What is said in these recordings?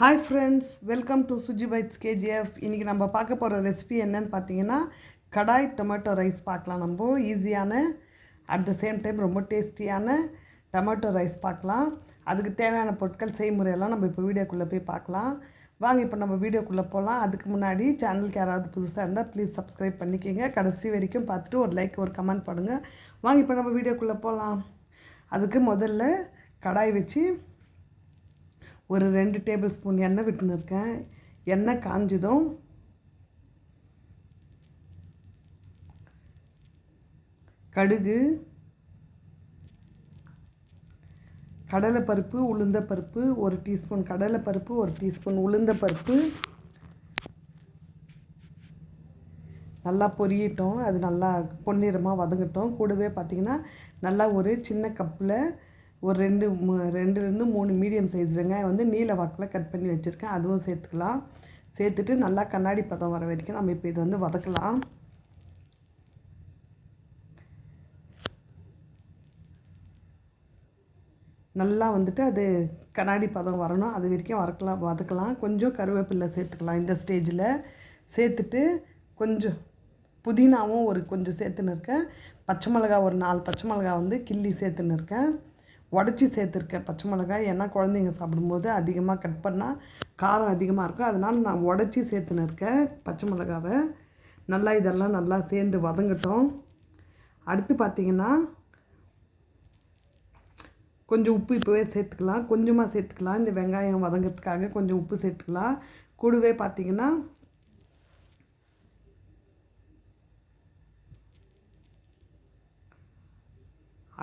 Hi friends welcome to Suji bites KGF இன்றைக்கி நம்ம பார்க்க போகிற ரெசிபி என்னன்னு பார்த்தீங்கன்னா கடாய் டொமேட்டோ ரைஸ் பார்க்கலாம் நம்ம. ஈஸியான அட் த சேம் டைம் ரொம்ப டேஸ்டியான டொமேட்டோ ரைஸ் பார்க்கலாம். அதுக்கு தேவையான பொருட்கள் செய்முறையெல்லாம் நம்ம இப்போ வீடியோக்குள்ளே போய் பார்க்கலாம். வாங்க இப்போ நம்ம வீடியோக்குள்ளே போகலாம் அதுக்கு முன்னாடி சேனலுக்கு யாராவது புதுசாக இருந்தால் ப்ளீஸ் சப்ஸ்கிரைப் பண்ணிக்கோங்க. கடைசி வரைக்கும் பார்த்துட்டு ஒரு லைக் ஒரு கமெண்ட் பண்ணுங்கள் வாங்க இப்போ நம்ம வீடியோக்குள்ளே போகலாம் அதுக்கு முதல்ல கடாய் வச்சு ஒரு ரெண்டு டேபிள் ஸ்பூன் எண்ணெய் விட்டுன்னு இருக்கேன் எண்ணெய் காஞ்சதும் கடுகு கடலைப்பருப்பு உளுந்தப்பருப்பு ஒரு டீஸ்பூன் கடலைப்பருப்பு ஒரு டீஸ்பூன் உளுந்தப்பருப்பு. நல்லா பொரியட்டும். அது நல்லா பொன்னிறமாக வதங்கட்டும். கூடவே பார்த்திங்கன்னா நல்லா ஒரு சின்ன கப்பில் ஒரு ரெண்டு ரெண்டுலேருந்து மூணு மீடியம் சைஸ் வெங்காயம் வந்து நீல வாக்கில் கட் பண்ணி வச்சுருக்கேன். அதுவும் சேர்த்துக்கலாம். சேர்த்துட்டு நல்லா கண்ணாடி பதம் வர வரைக்கும் நம்ம இப்போ இது வந்து வதக்கலாம். நல்லா வந்துட்டு அது கண்ணாடி பதம் வரணும். அது வரைக்கும் வறக்கலாம் வதக்கலாம். கொஞ்சம் கருவேப்பில்லை சேர்த்துக்கலாம் இந்த ஸ்டேஜில். சேர்த்துட்டு கொஞ்சம் புதினாவும் ஒரு கொஞ்சம் சேர்த்துன்னு இருக்கேன். பச்சை மிளகா ஒரு நாலு பச்சை மிளகா வந்து கிள்ளி சேர்த்துன்னு இருக்கேன். உடச்சி சேர்த்துருக்கேன் பச்சை மிளகாய் ஏன்னா குழந்தைங்க சாப்பிடும்போது அதிகமாக கட் பண்ணால் காரம் அதிகமாக இருக்கும். அதனால் நான் உடச்சி சேர்த்துன்னு இருக்கேன் பச்சை மிளகாவை. நல்லா இதெல்லாம் நல்லா சேர்ந்து வதங்கட்டும். அடுத்து பார்த்திங்கன்னா கொஞ்சம் உப்பு இப்போவே சேர்த்துக்கலாம். கொஞ்சமாக சேர்த்துக்கலாம். இந்த வெங்காயம் வதங்கிறதுக்காக கொஞ்சம் உப்பு சேர்த்துக்கலாம். கூடவே பார்த்திங்கன்னா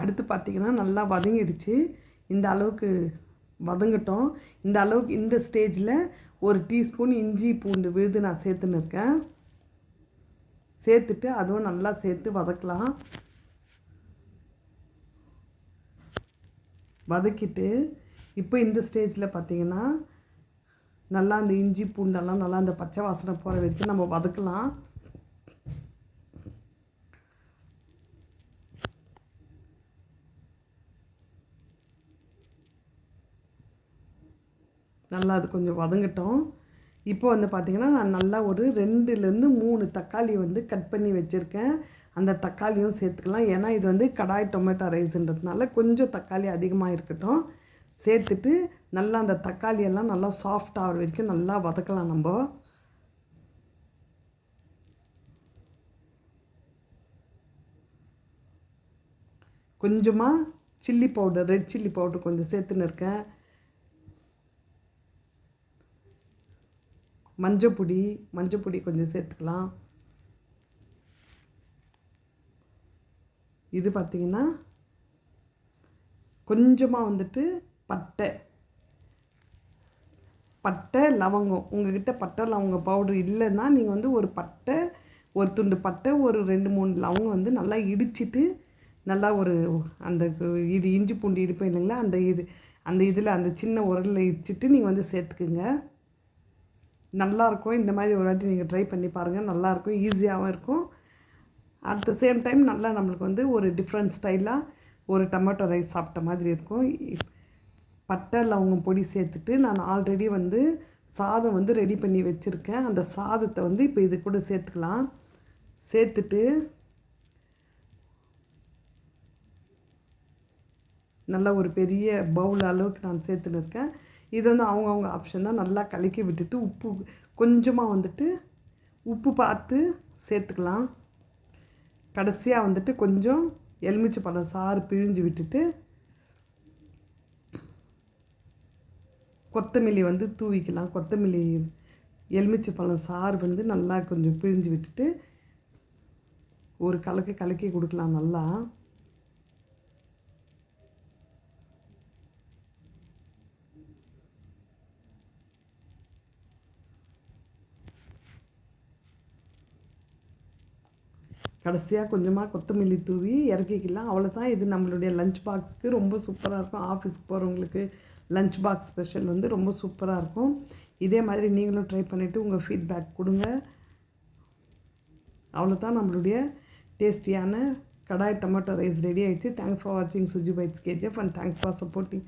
அடுத்து பார்த்திங்கன்னா நல்லா வதங்கிடுச்சு. இந்த அளவுக்கு வதங்கட்டும். இந்த அளவுக்கு இந்த ஸ்டேஜில் ஒரு டீஸ்பூன் இஞ்சி பூண்டு விழுது நான் சேர்த்துன்னு இருக்கேன். சேர்த்துட்டு அதுவும் நல்லா சேர்த்து வதக்கலாம். வதக்கிட்டு இப்போ இந்த ஸ்டேஜில் பார்த்திங்கன்னா நல்லா அந்த இஞ்சி பூண்டெல்லாம் நல்லா அந்த பச்சை வாசனை போகிற வச்சு நம்ம வதக்கலாம். நல்லா அது கொஞ்சம் வதங்கட்டும். இப்போ வந்து பார்த்திங்கன்னா நான் நல்லா ஒரு ரெண்டுலேருந்து மூணு தக்காளி வந்து கட் பண்ணி வச்சுருக்கேன். அந்த தக்காளியும் சேர்த்துக்கலாம். ஏன்னா இது வந்து கடாய் டொமேட்டோ ரைஸுன்றதுனால கொஞ்சம் தக்காளி அதிகமாக இருக்கட்டும். சேர்த்துட்டு நல்லா அந்த தக்காளியெல்லாம் நல்லா சாஃப்ட் ஆகிற வரைக்கும் நல்லா வதக்கலாம் நம்ம. கொஞ்சமாக chilli powder red chilli powder கொஞ்சம் சேர்த்துன்னு இருக்கேன். மஞ்சப்பொடி மஞ்சப்பொடி கொஞ்சம் சேர்த்துக்கலாம். இது பார்த்திங்கன்னா கொஞ்சமாக வந்துட்டு பட்டை. பட்டை லவங்கம். உங்கள்கிட்ட பட்டை லவங்கம் பவுடர் இல்லைன்னா நீங்கள் வந்து ஒரு பட்டை ஒரு துண்டு பட்டை ஒரு ரெண்டு மூணு லவங்கம் வந்து நல்லா இடிச்சிட்டு நல்லா ஒரு அந்த இது இஞ்சி பூண்டு இடிப்பேன் இல்லைங்களா? அந்த இது அந்த இதில் அந்த சின்ன உரலில் இடிச்சிட்டு நீங்கள் வந்து சேர்த்துக்குங்க. நல்லாயிருக்கும். இந்த மாதிரி ஒரு வாட்டி நீங்கள் ட்ரை பண்ணி பாருங்கள் நல்லாயிருக்கும். ஈஸியாகவும் இருக்கும். அட் த சேம் டைம் நல்லா நம்மளுக்கு வந்து ஒரு டிஃப்ரெண்ட் ஸ்டைலாக ஒரு டொமேட்டோ ரைஸ் சாப்பிட்ட மாதிரி இருக்கும். பட்டை லவங்கம் பொடி சேர்த்துட்டு நான் ஆல்ரெடி வந்து சாதம் வந்து ரெடி பண்ணி வச்சுருக்கேன். அந்த சாதத்தை வந்து இப்போ இது கூட சேர்த்துக்கலாம். சேர்த்துட்டு நல்லா ஒரு பெரிய பவுல் அளவுக்கு நான் சேர்த்துன்னு இருக்கேன். இது வந்து அவங்கவுங்க ஆப்ஷன் தான். நல்லா கலக்கி விட்டுட்டு உப்பு கொஞ்சமாக வந்துட்டு உப்பு பார்த்து சேர்த்துக்கலாம். கடைசியாக வந்துட்டு கொஞ்சம் எலுமிச்சை பழம் சாறு பிழிஞ்சு விட்டுட்டு கொத்தமல்லி வந்து தூவிக்கலாம். கொத்தமல்லி எலுமிச்சை பழம் சாறு வந்து நல்லா கொஞ்சம் பிழிஞ்சு விட்டுட்டு ஒரு கலக்கு கலக்கி கொடுக்கலாம் நல்லா. கடைசியாக கொஞ்சமாக கொத்தமல்லி தூவி இறக்கிக்கலாம். அவ்வளோ தான் இது நம்மளுடைய லஞ்ச் பாக்ஸ்க்கு ரொம்ப சூப்பராக இருக்கும். ஆஃபீஸ்க்கு போகிறவங்களுக்கு லஞ்ச் பாக்ஸ் ஸ்பெஷல் வந்து ரொம்ப சூப்பராக இருக்கும். இதே மாதிரி நீங்களும் ட்ரை பண்ணிவிட்டு உங்கள் ஃபீட்பேக் கொடுங்க. அவ்வளோ தான் நம்மளுடைய டேஸ்டியான கடாய் டொமேட்டோ ரைஸ் ரெடி ஆகிடுச்சு தேங்க்ஸ் ஃபார் வாட்சிங் Suji bites KGF and thanks for supporting